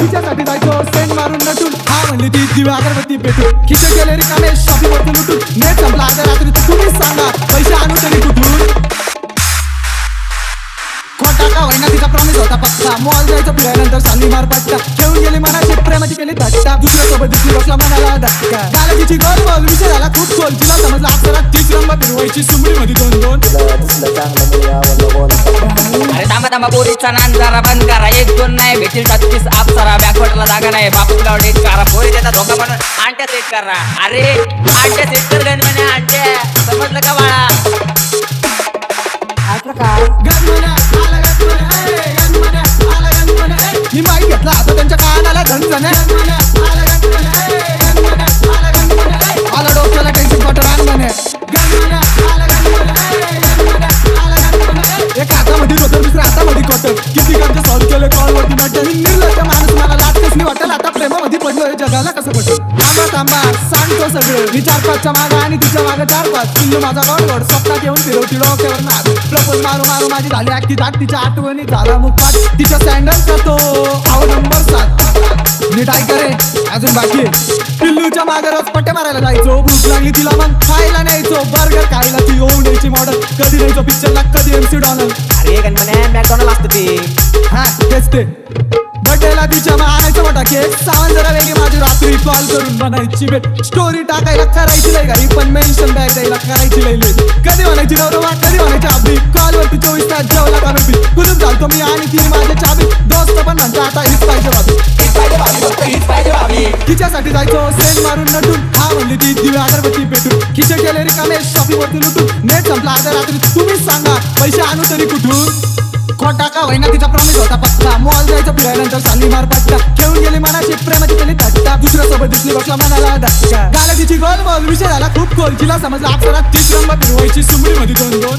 तिच्यासाठी जायचो सेंट मारून नटून मॉल मार पट्टा ठेवून गेली मनाची प्रेमाची केली धट्टा दुसऱ्या सोबत दिसली बसला मनाला धक्का झाला तिची गोल बोल विषय झाला खूप खोल तिला समजला आपल्याला तीच रंग फिरवायची सुमडी मध्ये दोन दोन. अरे थांबा थांबा पोरीचा नान जरा बंद करा. एक दोन नाही भेटील छत्तीस अप्सरा बॅकवर्डला जागा नाही. बापूला डेट करा. पोरी देतात धोका म्हणून आंट्या सेट करा. अरे आंट्या सेट कर गण म्हणे आंट्या. समजलं का बाळा. मी माईक घेतला. आता त्यांच्या कानाला झणझण सांगतो सगळं. मी चार पाचच्या मागं आणि तिच्या मागं चार पाच. पिल्लू माझा गॉडगॉड स्वप्नात येऊन फिरवती डोक्यावर नाक प्रपोज मारू मारू माझी झाली अख्खी दाट तिच्या आठवणी झाला मुखात. तिच्या सँडलचा तो आव नंबर सात. नीट ऐक रे अजून बाकी. पिल्लूच्या मागे रोज पट्टे मारायला जायचो. भूक लागली तिला मग खायला न्यायचो. बर्गर खायला ती होऊन द्यायची मॉडल कधी न्यायचो पिक्चरला कधी एमसी डॉनल अरे गणपण्या मॅकडॉनल असतं ते. हा तेच ते. बड्डेला तिच्या मग आणायचं मोठा केक सावन जरा वेगळी माझी रात्री कॉल करून बनायची भेट स्टोरी टाकायला करायची लय घरी पण मेन्शन बॅग द्यायला करायची लय कधी म्हणायची नवरवा कधी म्हणायची आपली कॉल वरती चोवीस तास जेवला का मी कुठून चालतो मी आणि ती माझ्या चाबी दोस्त पण म्हणतो आता हीच पाहिजे बाबी. तिच्यासाठी जायचो सेल मारून नटून. हा म्हणली ती दिव्या अगरबत्ती पेटून. खिचे केले रिकामे शॉपिंग वरती लुटून. नेट संपला आता रात्री तुम्हीच सांगा पैसे आणू तरी कुठून? खोटा का होईना तिचा प्रॉमिस होता पक्का मॉल जायचं फिरायनंतर साली मार पट्टा खेळून गेली मनाची प्रेमाची केली धट्टा दुसऱ्या सोबत दिसली बघला मनाला धक्का. झाला तिची गोल बॉल विषय झाला खूप खोल तिला समजला आपल्याला तीच रंग फिरवायची सुमडी मध्ये दोन दोन